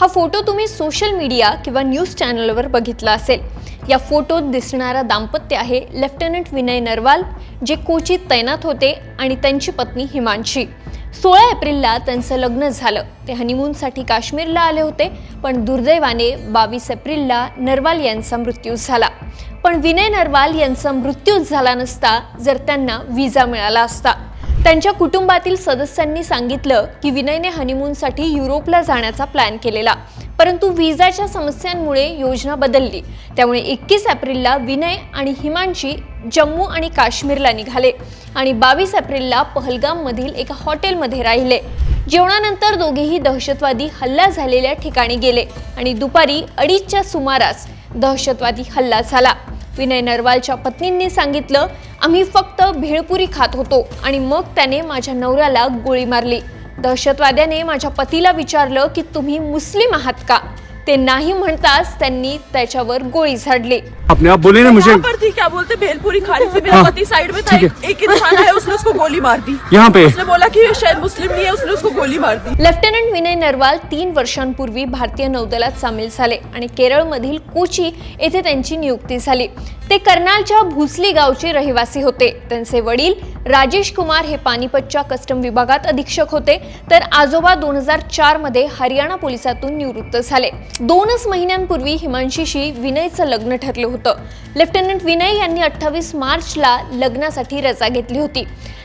हा फोटो तुम्ही social media किंवा न्यूज चॅनलवर बघितला असेल. या फोटोत दिसणारा दाम्पत्य आहे लेफ्टनंट विनय नरवाल जे कोचीत तैनात होते आणि त्यांची पत्नी हिमांशी. सोळा एप्रिलला त्यांचं लग्न झालं. ते हनीमूनसाठी काश्मीरला आले होते पण दुर्दैवाने बावीस एप्रिलला नरवाल यांचा मृत्यू झाला. पण विनय नरवाल यांचा मृत्यूच झाला नसता जर त्यांना विजा मिळाला असता. त्यांच्या कुटुंबातील सदस्यांनी सांगितलं की विनयने हनीमूनसाठी युरोपला जाण्याचा प्लॅन केलेला. परंतु विजाच्या समस्यांमुळे योजना बदलली. त्यामुळे एकवीस एप्रिलला विनय आणि हिमांशी जम्मू आणि काश्मीरला निघाले आणि बावीस एप्रिलला पहलगाममधील एका हॉटेलमध्ये राहिले. जेवणानंतर दोघेही दहशतवादी हल्ला झालेल्या ठिकाणी गेले आणि दुपारी अडीचच्या सुमारास दहशतवादी हल्ला झाला. विनय नरवालच्या पत्नींनी सांगितलं आम्ही फक्त भेळपुरी खात होतो आणि मग त्याने माझ्या नवऱ्याला गोळी मारली. दहशतवाद्याने माझ्या पतीला विचारलं की तुम्ही मुस्लिम आहात का? ते नाही म्हणताच त्यांनी त्याच्यावर गोळी झाडली. आपने आप बोले ना मुझे. यहाँ पर थी क्या बोलते? भेलपुरी खा रही थी मेरा हाँ, पति साइड में था ठीक एक, एक इंसान आया उसने उसको गोली मार दी। यहाँ पे। उसने बोला कि ये शायद मुस्लिम नहीं है उसने उसको गोली मार दी। लेफ्टनंट विनय नरवाल तीन वर्षांपूर्वी भारतीय नौदलात सामील झाले आणि केरळमधील कोची येथे त्यांची नियुक्ती झाली. ते कर्नालच्या भुसली गावचे रहिवासी होते. त्यांचे वडील राजेश कुमार हे पानिपतच्या कस्टम विभागात अधीक्षक होते. तर आजोबा दोन हजार चारमध्ये हरियाणा पोलिसातून निवृत्त झाले. दोनच महिन्यांपूर्वी हिमांशीशी विनयचं लग्न ठरलं होतं. लेफ्टनंट विनय यांनी अठ्ठावीस मार्चला लग्नासाठी रजा घेतली होती.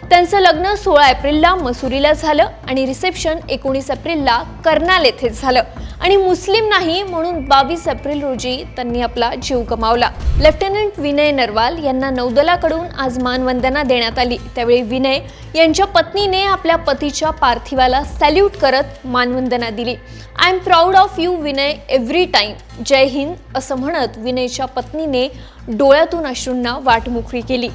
त्यांचं लग्न सोळा एप्रिलला मसुरीला झालं आणि रिसेप्शन एकोणीस एप्रिलला कर्नाल येथे झालं. आणि मुस्लिम नाही म्हणून बावीस एप्रिल रोजी त्यांनी आपला जीव गमावला. लेफ्टनंट विनय नरवाल यांना नौदलाकडून आज मानवंदना देण्यात आली. त्यावेळी विनय यांच्या पत्नीने आपल्या पतीच्या पार्थिवाला सॅल्यूट करत मानवंदना दिली. I am proud of you Vinay every time Jai Hind असं म्हणत विनयच्या पत्नीने डोळ्यातून अश्रूंना वाट मोकळी केली.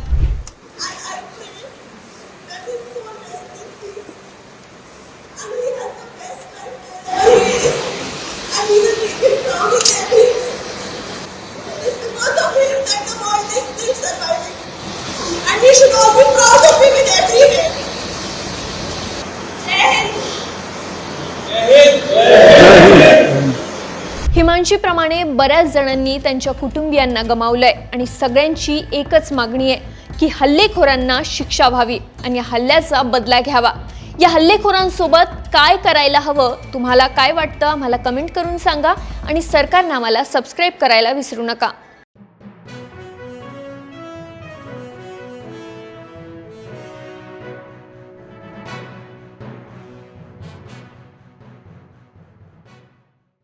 हिमांशीप्रमाणे बऱ्याच जणांनी त्यांच्या कुटुंबियांना गमावलंय आणि सगळ्यांची एकच मागणी आहे की हल्लेखोरांना शिक्षा व्हावी आणि या हल्ल्याचा बदला घ्यावा. या हल्लेखोरांसोबत काय करायला हवं तुम्हाला काय वाटतं आम्हाला कमेंट करून सांगा आणि सरकारनं आम्हाला सबस्क्राईब करायला विसरू नका.